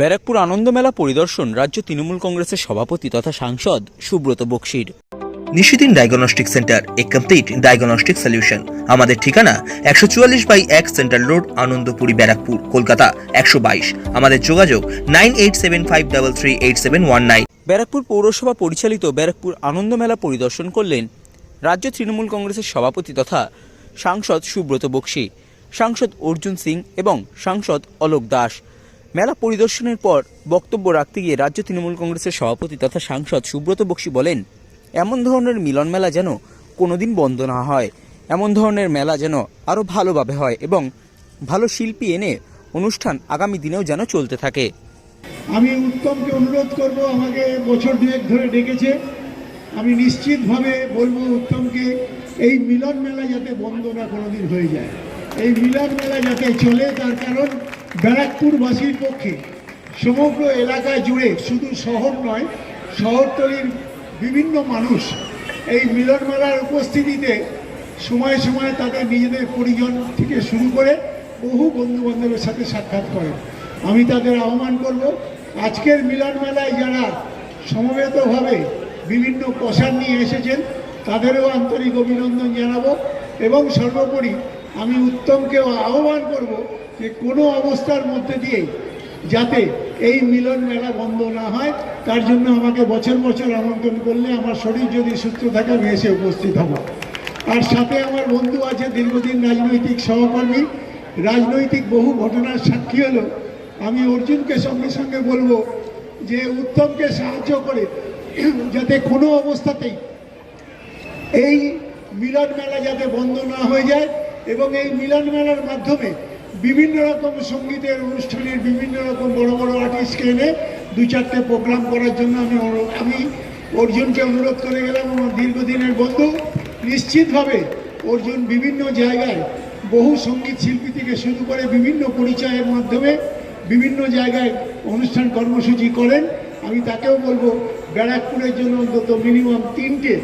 ব্যারাকপুর আনন্দমেলা পরিদর্শন রাজ্য তৃণমূল কংগ্রেসের সভাপতি তথা সাংসদ সুব্রত বক্সির। নিশিদিন ডায়াগনস্টিক সেন্টার এ কমপ্লিট ডায়াগনস্টিক সলিউশন আমাদের ঠিকানা একশো চুয়াল্লিশ বাই এক সেন্ট্রাল রোড আনন্দপুরি ব্যারাকপুর কলকাতা একশো বাইশ। আমাদের যোগাযোগ nine eight seven five double three eight seven one nine. Barrackpore পৌরসভা পরিচালিত ব্যারাকপুর আনন্দমেলা পরিদর্শন করলেন রাজ্য তৃণমূল কংগ্রেসের সভাপতি তথা সাংসদ সুব্রত বক্সি সাংসদ অর্জুন সিং এবং সাংসদ অলোক দাস। মেলা পরিদর্শনের পর বক্তব্য রাখতে গিয়ে রাজ্য তৃণমূল কংগ্রেসের সভাপতি তথা সাংসদ সুব্রত বক্সি বলেন, এমন ধরনের মিলন মেলা যেন কোনোদিন বন্ধ না হয়। এমন ধরনের মেলা যেন আরও ভালোভাবে হয় এবং ভালো শিল্পী এনে অনুষ্ঠান আগামী দিনেও যেন চলতে থাকে। আমি উত্তমকে অনুরোধ করব, আমাকে বছর দুয়েক ধরে ডেকেছে। আমি নিশ্চিতভাবে বলব উত্তমকে, এই মিলন মেলা যাতে বন্ধ না কোনোদিন হয়ে যায়। এই মিলন মেলা যাতে চলে, তার কারণ ব্যারাকপুরবাসীর পক্ষে সমগ্র এলাকা জুড়ে শুধু শহর নয়, শহরতলির বিভিন্ন মানুষ এই মিলন মেলার উপস্থিতিতে সময় সময় তাদের নিজেদের পরিজন থেকে শুরু করে বহু বন্ধু বান্ধবের সাথে সাক্ষাৎ করে। আমি তাদের আহ্বান করব, আজকের মিলন মেলায় যারা সমবেতভাবে বিভিন্ন পোশাক নিয়ে এসেছেন, তাদেরও আন্তরিক অভিনন্দন জানাব এবং সর্বোপরি আমি উত্তমকেও আহ্বান করব যে কোনো অবস্থার মধ্যে দিয়ে যাতে এই মিলন মেলা বন্ধ না হয়, তার জন্য আমাকে বছর বছর আমন্ত্রণ করলে আমার শরীর যদি সুস্থ থাকে, আমি এসে উপস্থিত হব। আর সাথে আমার বন্ধু আছে দীর্ঘদিন রাজনৈতিক সহকর্মী। রাজনৈতিক বহু ঘটনার সাক্ষী হলো। আমি অর্জুনকে সঙ্গে সঙ্গে বলব যে উত্তমকে সাহায্য করে যাতে কোনো অবস্থাতেই এই মিলন মেলা যাতে বন্ধ না হয়ে যায়। এবং এই মিলন মেলার মাধ্যমে বিভিন্ন রকম সঙ্গীতের অনুষ্ঠানের বিভিন্ন রকম বড় বড় আর্টিস্টকে এনে দু চারটে প্রোগ্রাম করার জন্য আমি আমি অর্জুনকে অনুরোধ করে গেলাম। আমার দীর্ঘদিনের বন্ধু। নিশ্চিতভাবে অর্জুন বিভিন্ন জায়গায় বহু সংগীত শিল্পী থেকে শুরু করে বিভিন্ন পরিচয়ের মাধ্যমে বিভিন্ন জায়গায় অনুষ্ঠান কর্মসূচি করেন। আমি তাকেও বলব, ব্যারাকপুরের জন্য অন্তত মিনিমাম তিনটে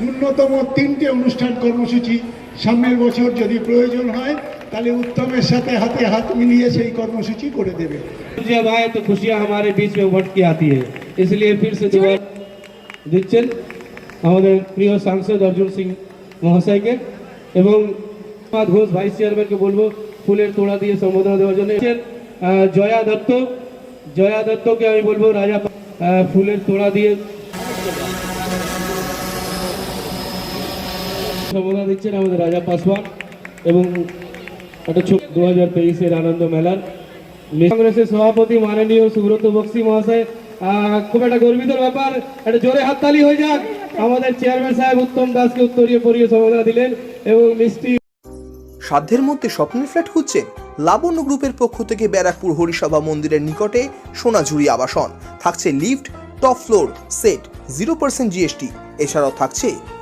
ন্যূনতম তিনটে অনুষ্ঠান কর্মসূচি সামনের বছর যদি প্রয়োজন হয় তাহলে উত্তমের সাথে হাতে হাত মিলিয়ে সেই কর্মসূচি করে দেবে जब आए तो खुशियां हमारे बीच में उमट के आती है इसलिए फिर से दोबारा দিচ্ছেন আমাদের প্রিয় সাংসদ অর্জুন সিং মহাশয়কে এবং প্রভাত ঘোষ ভাইস চেয়ারম্যানকে বলবো ফুলের তোড়া দিয়ে সম্বোধনা দেওয়ার জন্য এসেছেন, আহ, জয়া দত্ত জয়া দত্তকে আমি বলবো রাজা আহ, ফুলের তোড়া দিয়ে সম্বোধনা দিচ্ছেন আমাদের রাজা পাসওয়ান এবং একটা ছোট দু হাজার তেইশের আনন্দ মেলার। কংগ্রেসের সভাপতি মাননীয় সুব্রত বক্সি মহাশয় খুব একটা গর্বিত ব্যাপার, একটা জোরে হাততালি হয়ে যাক। আমাদের চেয়ারম্যান সাহেব উত্তম দাসকে উত্তরীয় পরিয়ে সম্বোধনা দিলেন এবং মিষ্টি সাধ্যের মধ্যে স্বপ্নের ফ্ল্যাট খুঁজছেন লাবণ্য গ্রুপের পক্ষ থেকে ব্যারাকপুর হরিসভা মন্দিরের নিকটে সোনাঝুরি আবাসন। থাকছে lift, top floor, set zero percent GST এছাড়াও থাকছে